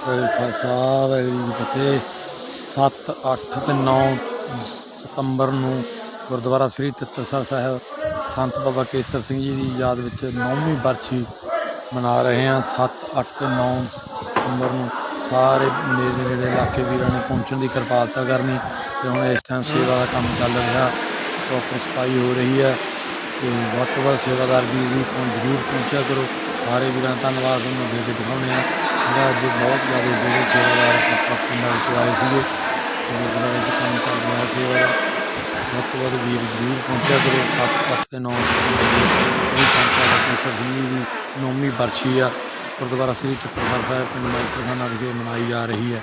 ਵਾਹਿਗੁਰੂ ਖਾਲਸਾ, ਵਾਹਿਗੁਰੂ ਜੀ ਫਤਿਹ। 7 8 ਤੇ 9 ਸਤੰਬਰ ਨੂੰ ਗੁਰਦੁਆਰਾ ਸ੍ਰੀ ਤੱਤਸਰ ਸਾਹਿਬ ਸੰਤ ਬਾਬਾ ਕੇਸਰ ਸਿੰਘ ਜੀ ਦੀ ਯਾਦ ਵਿੱਚ ਨੌਵੀਂ ਬਰਛੀ ਮਨਾ ਰਹੇ ਹਾਂ। 7 8 ਤੇ 9 ਸਤੰਬਰ ਨੂੰ ਸਾਰੇ ਨੇੜੇ ਨੇੜੇ ਇਲਾਕੇ ਵੀਰਾਂ ਨੇ ਪਹੁੰਚਣ ਦੀ ਕਿਰਪਾਲਤਾ ਕਰਨੀ ਤੇ ਹੁਣ ਇਸ ਟਾਈਮ ਸੇਵਾ ਦਾ ਕੰਮ ਚੱਲ ਰਿਹਾ ਪ੍ਰੋਪਰ ਸਫ਼ਾਈ ਹੋ ਰਹੀ ਹੈ ਤੇ ਵੱਧ ਤੋਂ ਵੱਧ ਸੇਵਾਦਾਰ ਵੀਰ ਵੀ ਜ਼ਰੂਰ ਪਹੁੰਚਿਆ ਕਰੋ। ਸਾਰੇ ਵੀਰਾਂ ਦਾ ਧੰਨਵਾਦ, ਉਹਨਾਂ ਦੇ ਕੇ ਦਿਖਾਉਂਦੇ ਆ ਜਿਹੜਾ ਅੱਜ ਬਹੁਤ ਜ਼ਿਆਦਾ ਜਿਹੜੇ ਸੇਵਾਦਾਰ ਆਪਾਂ ਪਿੰਡਾਂ ਵਿੱਚ ਆਏ ਸੀਗੇ। ਤੇ ਵਿੱਚ ਕੰਮ ਚੱਲ ਰਿਹਾ ਸੇਵਾ ਦਾ ਵੱਧ ਤੋਂ ਵੱਧ ਵੀਰ ਜ਼ਰੂਰ ਪਹੁੰਚਿਆ ਕਰੋ। 7 8 ਤੇ 9 ਸਤੰਬਰ ਨੂੰ ਦਾ ਕੇਸਰ ਸਿੰਘ ਦੀ ਨੌਵੀਂ ਬਰਸ਼ੀ ਆ। ਗੁਰਦੁਆਰਾ ਸ੍ਰੀ ਚਤਰਸਰ ਸਾਹਿਬ ਪਿੰਡ ਮੈਸਰਖਾਨਾ ਵਿਖੇ ਮਨਾਈ ਜਾ ਰਹੀ ਹੈ।